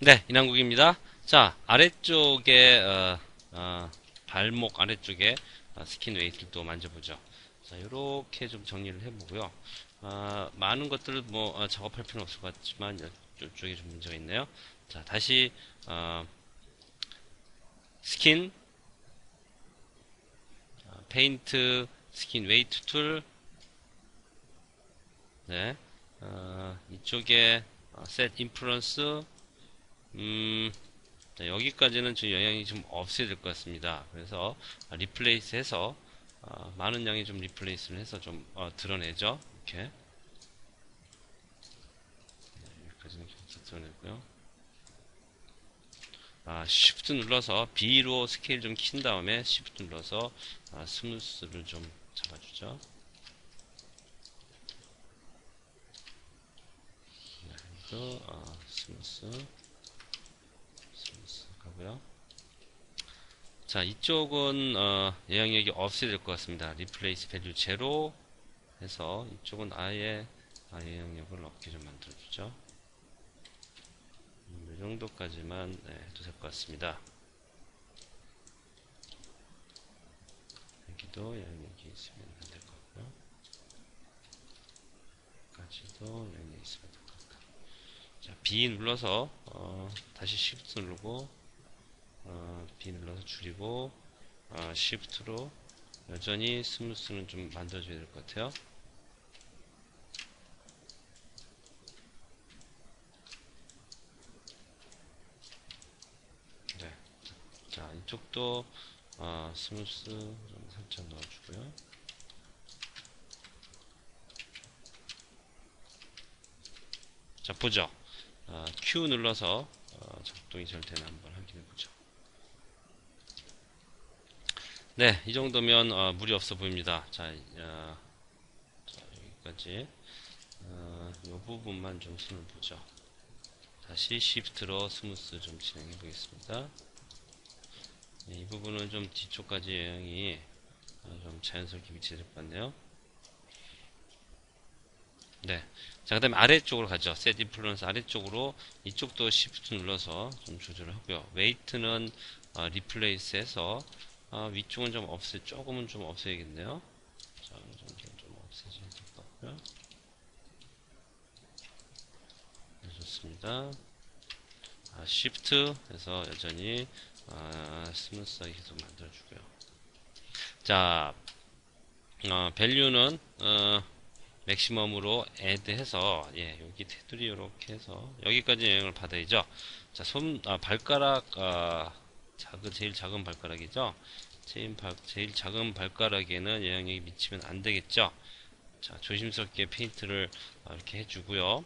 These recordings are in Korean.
네, 이남국입니다. 자, 아래쪽에, 어, 어, 발목 아래쪽에 어, 스킨 웨이트를 또 만져보죠. 자, 이렇게 좀 정리를 해보고요. 아, 많은 것들을 뭐 어, 작업할 필요는 없을 것 같지만 이쪽에 좀 문제가 있네요. 자, 다시 어, 스킨, 어, 페인트, 스킨 웨이트 툴, 네, 어, 이쪽에 어, 셋 인플루언스, 음, 자, 여기까지는 좀 영향이 좀 없어야 될 것 같습니다. 그래서 리플레이스 해서 어, 많은 양의 좀 리플레이스를 해서 좀 어, 드러내죠. 이렇게 네, 여기까지는 좀 드러내고요. 아, Shift 눌러서 B로 스케일 좀 킨 다음에 Shift 눌러서 아, 스무스를 좀 잡아주죠. 네, 이거 아, 스무스 가고요. 자, 이쪽은 어, 영향력이 없어야 될 것 같습니다. 리플레이스 밸류 제로 해서 이쪽은 아예 아, 영향력을 없게 좀 만들어주죠. 음, 이 정도까지만 네, 해도 될 것 같습니다. 여기도 영향력이 있으면 안될것 같고요. 여기까지도 영향력이 있으면 될 것 같고. 자, B 눌러서 어, 다시 Shift 누르고 어, B 눌러서 줄이고 어, Shift로 여전히 스무스는 좀 만들어줘야 될 것 같아요. 네. 자, 이쪽도 어, 스무스 좀 살짝 넣어주고요. 자, 보죠. 어, Q 눌러서 어, 작동이 잘 되나 한번 확인해 보죠. 네, 이 정도면 어, 무리 없어 보입니다. 자, 어, 자 여기까지 어, 이 부분만 좀 손을 보죠. 다시 시프트로 스무스 좀 진행해 보겠습니다. 네, 이 부분은 좀 뒤쪽까지 영향이 어, 좀 자연스럽게 위치될 것 같네요. 네. 자, 그 다음에 아래쪽으로 가죠. 셋 인플루언스 아래쪽으로 이쪽도 시프트 눌러서 좀 조절을 하고요. 웨이트는 어, 리플레이스 해서 어, 위쪽은 좀 없애, 조금은 좀 없애야겠네요. 자, 정도 좀 없애줘야 될것 같고요. 네, 좋습니다. 아, 시프트 해서 여전히 아, 스무스하게 계속 만들어주고요. 자, 어, 밸류는 어, 맥시멈으로 애드 해서 예 여기 테두리 이렇게 해서 여기까지 영향을 받아야죠 자 손 아, 발가락 아, 작은 제일 작은 발가락이죠? 제일, 발, 제일 작은 발가락에는 영향력이 미치면 안 되겠죠? 자 조심스럽게 페인트를 아, 이렇게 해주고요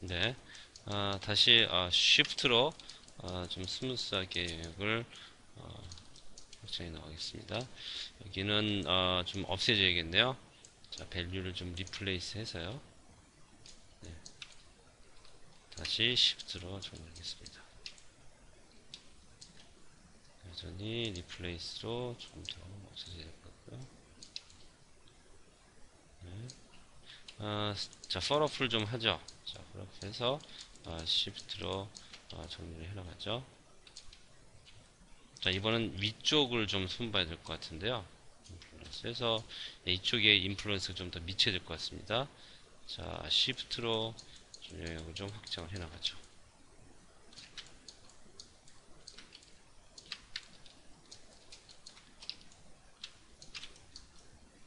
네, 아, 다시 아, 쉬프트로 아, 좀 스무스하게 영역을 어, 확장해 나가겠습니다. 여기는 어, 좀 없애줘야겠네요. 자, 밸류를 좀 리플레이스 해서요. 네. 다시 쉬프트로 정리하겠습니다. 여전히 리플레이스로 좀더 없애줘야 될 것 같고요. 네. 아, 자, 펄어풀 좀 하죠. 자, 그렇게 해서 아, 시프트로 아, 정리를 해나가죠. 자, 이번은 위쪽을 좀 손봐야 될 것 같은데요. 그래서 이쪽에 인플루언스가 좀 더 미쳐야 될 것 같습니다. 자, 시프트로 좀 영역을 좀 확장을 해나가죠.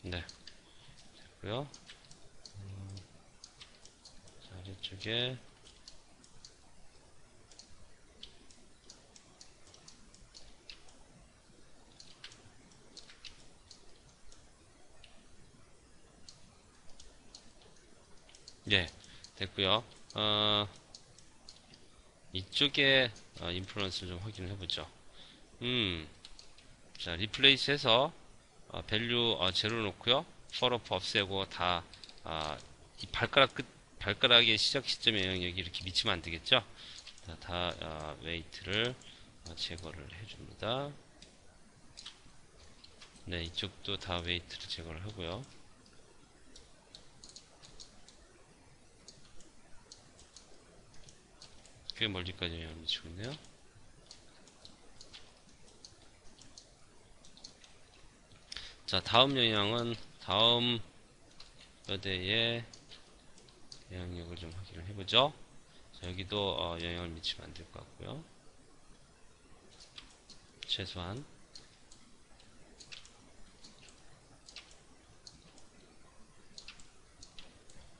네, 됐고요. 아래쪽에 예, 됐고요. 어, 이쪽에 어, 인플루언스를 좀 확인을 해보죠. 음, 자 리플레이스해서 어, 밸류 어, 제로 놓고요. 펄업 없애고 다이 발가락 끝 발가락의 시작 시점의 영향력이 이렇게 미치면 안 되겠죠? 자, 다 아, 웨이트를 어, 제거를 해줍니다. 네, 이쪽도 다 웨이트를 제거를 하고요. 꽤 멀리까지 영향을 미치고 있네요. 자, 다음 영향은 다음 여대의 영향력을 좀 확인을 해보죠. 자, 여기도 어, 영향을 미치면 안 될 것 같고요. 최소한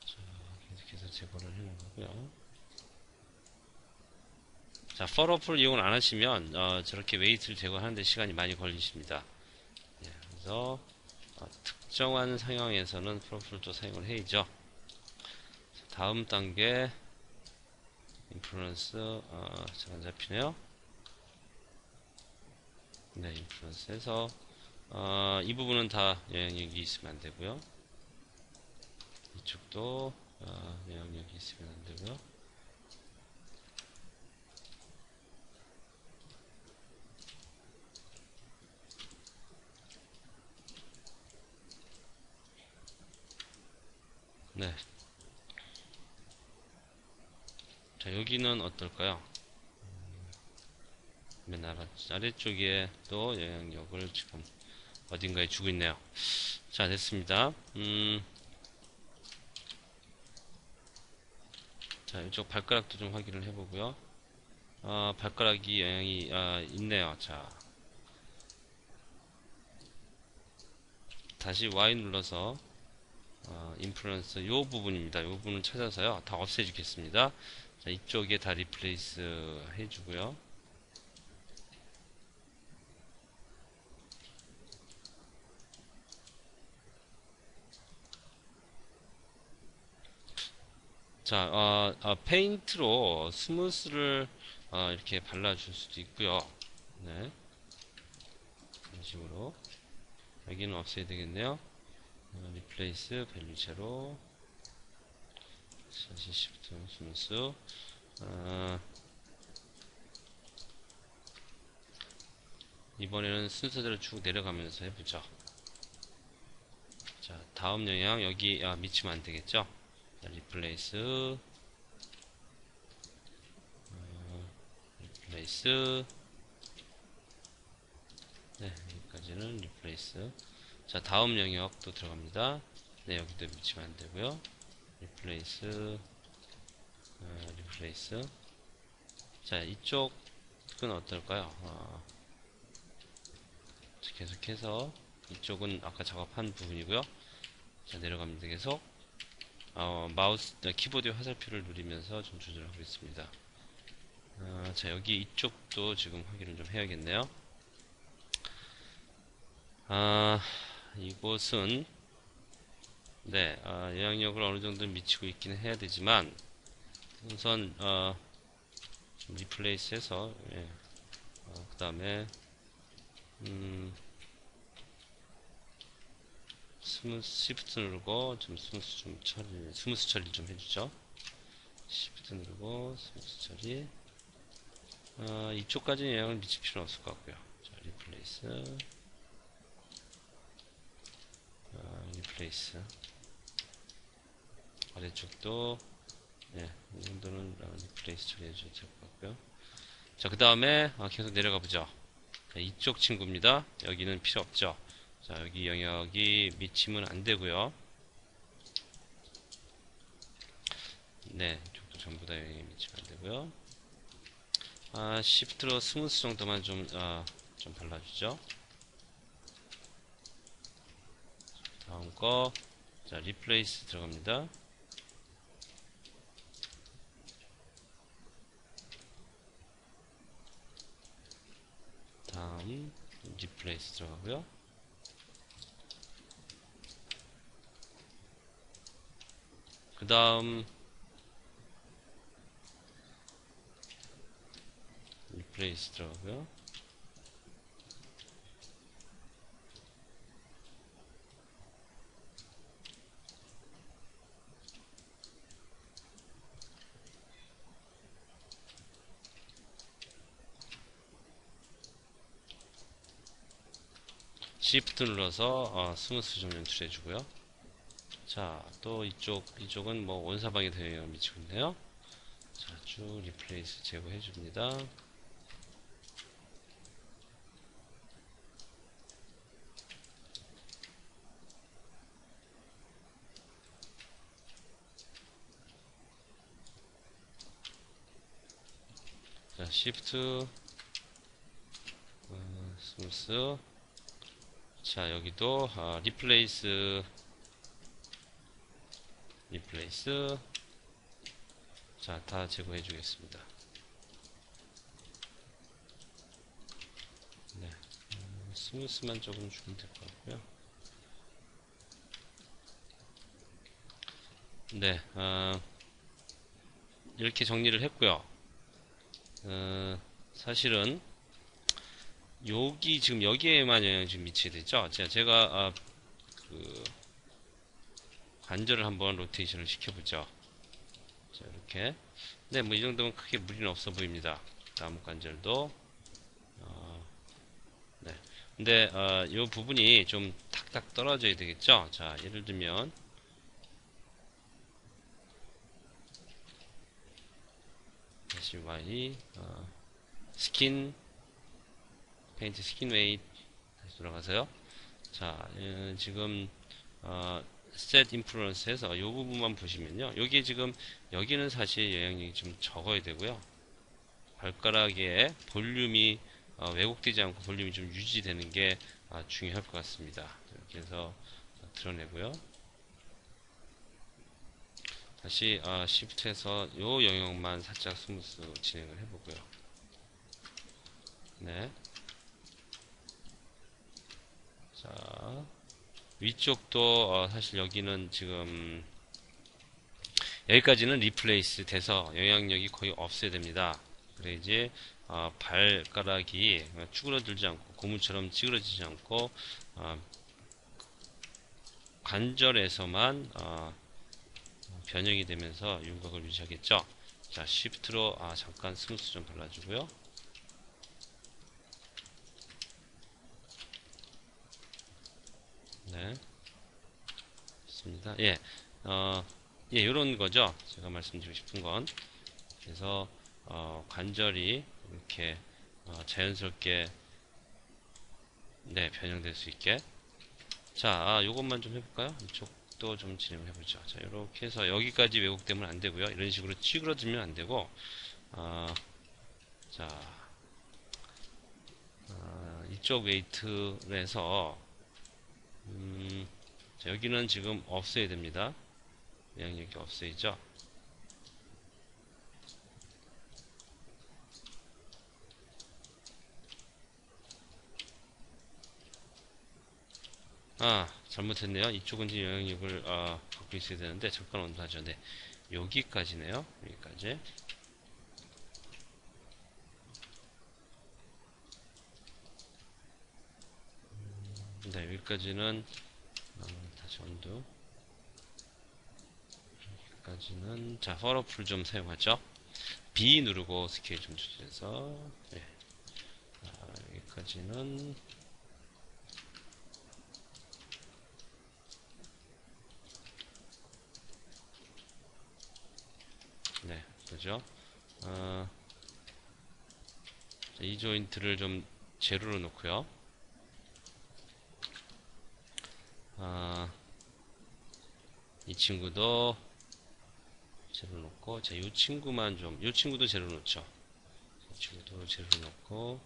자, 계속해서 제거를 해나가고요. 자, 펄어풀 이용을 안 하시면 어, 저렇게 웨이트를 제거하는데 시간이 많이 걸리십니다. 예, 그래서 어, 특정한 상황에서는 펄어풀도 사용을 해야죠. 자, 다음 단계 인플루언스 어, 잘안 잡히네요. 네, 인플루언스에서 어, 이 부분은 다 영향력이 있으면 안 되고요. 이쪽도 어, 영향력이 있으면 안 되고요. 네. 자, 여기는 어떨까요? 음, 맨 아래, 아래쪽에 또 영향력을 지금 어딘가에 주고 있네요. 자, 됐습니다. 음, 자, 이쪽 발가락도 좀 확인을 해보고요. 아, 발가락이 영향이 아, 있네요. 자, 다시 Y 눌러서 어, 인플루언서 요 부분입니다. 요 부분을 찾아서요. 다 없애주겠습니다. 자, 이쪽에 다 리플레이스 해주고요. 자, 어, 어, 페인트로 스무스를 어, 이렇게 발라줄 수도 있고요. 네, 이런 식으로 여기는 없애야 되겠네요. 어, 리플레이스 밸류 제로 다시 시프트 스무스 어, 이번에는 순서대로 쭉 내려가면서 해보죠. 자, 다음 영향 여기 아, 미치면 안 되겠죠? 자, 리플레이스 어, 리플레이스 네, 여기까지는 리플레이스 자, 다음 영역 또 들어갑니다. 네, 여기도 미치면 안 되고요. 리플레이스 어, 리플레이스 자, 이쪽은 어떨까요? 어, 계속해서 이쪽은 아까 작업한 부분이고요. 자, 내려갑니다. 계속 어, 마우스 어, 키보드 화살표를 누리면서 좀 조절하고 있습니다. 어, 자, 여기 이쪽도 지금 확인을 좀 해야겠네요. 아, 이곳은 네 어, 영향력을 어느 정도 미치고 있기는 해야 되지만 우선 어, 좀 리플레이스해서 예. 어, 그 다음에 음, 스무스 시프트 누르고 좀 스무스 좀 처리 스무스 처리 좀 해주죠. 시프트 누르고 스무스 처리. 어, 이쪽까지는 영향을 미칠 필요는 없을 것 같고요. 자 리플레이스 어, 리플레이스 아래쪽도 네, 이 정도는 리플레이스 처리해 주셔도 될 것 같고요. 자 그 다음에 아, 계속 내려가 보죠. 자, 이쪽 친구입니다. 여기는 필요 없죠. 자 여기 영역이 미치면 안 되고요. 네 이쪽도 전부 다 영역이 미치면 안 되고요. 아 시프트로 스무스 정도만 좀, 아, 좀 발라주죠 다음 거, 자, 리플레이스 들어갑니다. 다음, 리플레이스 들어가고요. 그 다음, 리플레이스 들어가고요. Shift 눌러서 어, 스무스 좀 연출해 주고요. 자, 또 이쪽 이쪽은 뭐 원사방에 더 영향을 미치고 있네요. 자, 쭉 리플레이스 제거해 줍니다. 자, 시프트 어, 스무스 자, 여기도 아, 리플레이스 리플레이스 자, 다 제거해 주겠습니다. 네. 음, 스무스만 조금 주면 될 것 같고요. 네, 어, 이렇게 정리를 했고요. 어, 사실은 여기 지금 여기에만 영향이 지금 미치게 됐죠. 제가, 제가 아, 그 관절을 한번 로테이션을 시켜보죠. 자, 이렇게. 네, 뭐 이 정도면 크게 무리는 없어 보입니다. 나무 관절도. 어, 네. 근데 어, 이 부분이 좀 탁탁 떨어져야 되겠죠. 자, 예를 들면 다시 Y 어, 스킨 페인트 스킨 웨이트 다시 돌아가세요. 자, 예, 지금 어, 셋 인플루언스에서 이 부분만 보시면요. 여기 지금 여기는 사실 영향력이 좀 적어야 되고요. 발가락의 볼륨이 어, 왜곡되지 않고 볼륨이 좀 유지되는 게 아, 중요할 것 같습니다. 이렇게 해서 드러내고요. 다시 아, 시프트해서 이 영역만 살짝 스무스 진행을 해보고요. 네. 자, 위쪽도 어, 사실 여기는 지금 여기까지는 리플레이스 돼서 영향력이 거의 없어야 됩니다. 그래야지 어, 발가락이 쭈그러들지 않고 고무처럼 찌그러지지 않고 어, 관절에서만 어, 변형이 되면서 윤곽을 유지하겠죠. 자, 시프트로 아, 잠깐 스무스 좀 발라주고요. 네. 좋습니다. 예. 어, 예, 요런 거죠. 제가 말씀드리고 싶은 건. 그래서, 어, 관절이 이렇게, 어, 자연스럽게, 네, 변형될 수 있게. 자, 아, 요것만 좀 해볼까요? 이쪽도 좀 진행을 해보죠. 자, 요렇게 해서 여기까지 왜곡되면 안 되고요. 이런 식으로 찌그러지면 안 되고, 어, 자, 어, 이쪽 웨이트에서 음, 자, 여기는 지금 없어야 됩니다. 영역이 없어야죠. 아, 잘못했네요. 이쪽은 지금 영역을 아, 갖고 있어야 되는데 잠깐 온도하죠. 네, 여기까지네요. 여기까지. 네, 여기까지는 어, 다시 온도 여기까지는 자 퍼러풀 좀 사용하죠. B 누르고 스케일 좀 조절해서 네. 자, 여기까지는 네 그죠? 어, 자, 이 조인트를 좀 제로로 놓고요 아, 이 친구도 제로 놓고, 자, 이 친구만 좀, 이 친구도 제로 놓죠. 이 친구도 제로 놓고,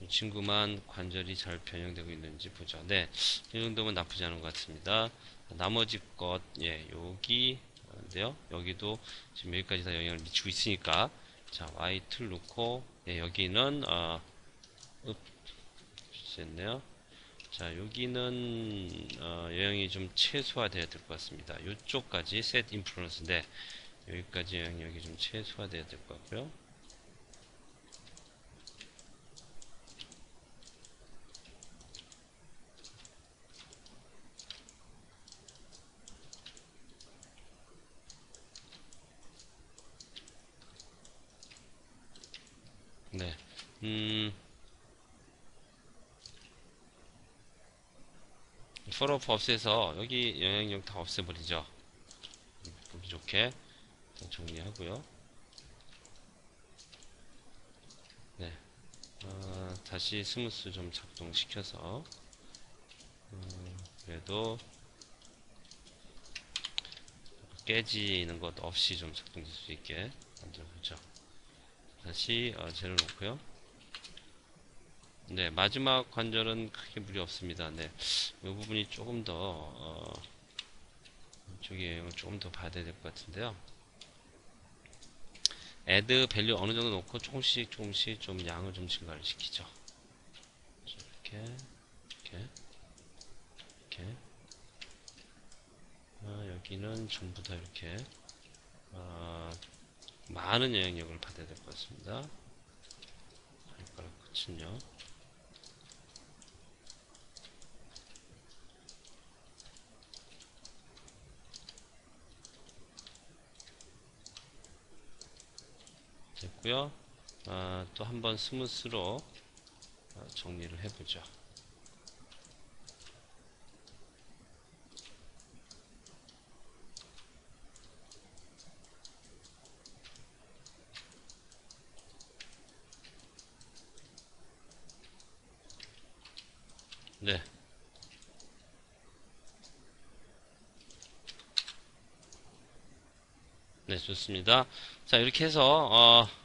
이 친구만 관절이 잘 변형되고 있는지 보죠. 네, 이 정도면 나쁘지 않은 것 같습니다. 나머지 것, 예, 여기, 인데요. 여기도 지금 여기까지 다 영향을 미치고 있으니까, 자, Y 틀 놓고, 네, 여기는, 어, 읍, 됐네요. 자, 여기는 어, 영향이 좀 최소화되어야 될 것 같습니다. 이쪽까지 셋 인플루언스인데 여기까지 영향력이 좀 최소화되어야 될 것 같고요. 네, 음. 폴오프 없애서 여기 영향력 다 없애버리죠. 보기 좋게 일단 정리하고요. 네, 어, 다시 스무스 좀 작동시켜서 음, 그래도 깨지는 것 없이 좀 작동될 수 있게 만들어보죠. 다시 어, 재를 놓고요. 네, 마지막 관절은 크게 무리 없습니다. 네, 이 부분이 조금 더 어, 영향을 조금 더 봐야 될 것 같은데요. add 밸류 어느 정도 놓고 조금씩 조금씩 좀 양을 좀 증가를 시키죠. 이렇게 이렇게 이렇게 아, 여기는 전부 다 이렇게 아, 많은 영향력을 받아야 될 것 같습니다. 발가락 끝은요. 됐고요. 아, 또 한번 스무스로 아, 정리를 해보죠. 네. 네, 좋습니다. 자, 이렇게 해서, 어,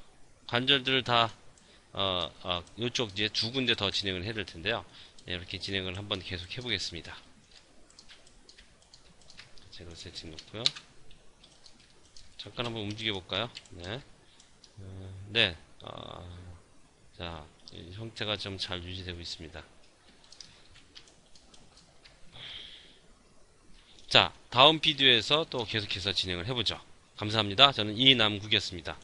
관절들을 다, 어, 어, 이쪽 이제 두 군데 더 진행을 해야 될 텐데요. 네, 이렇게 진행을 한번 계속 해보겠습니다. 제로 세팅 놓고요. 잠깐 한번 움직여 볼까요? 네. 어, 네. 어, 자, 이 형태가 좀 잘 유지되고 있습니다. 자, 다음 비디오에서 또 계속해서 진행을 해보죠. 감사합니다. 저는 이남국이었습니다.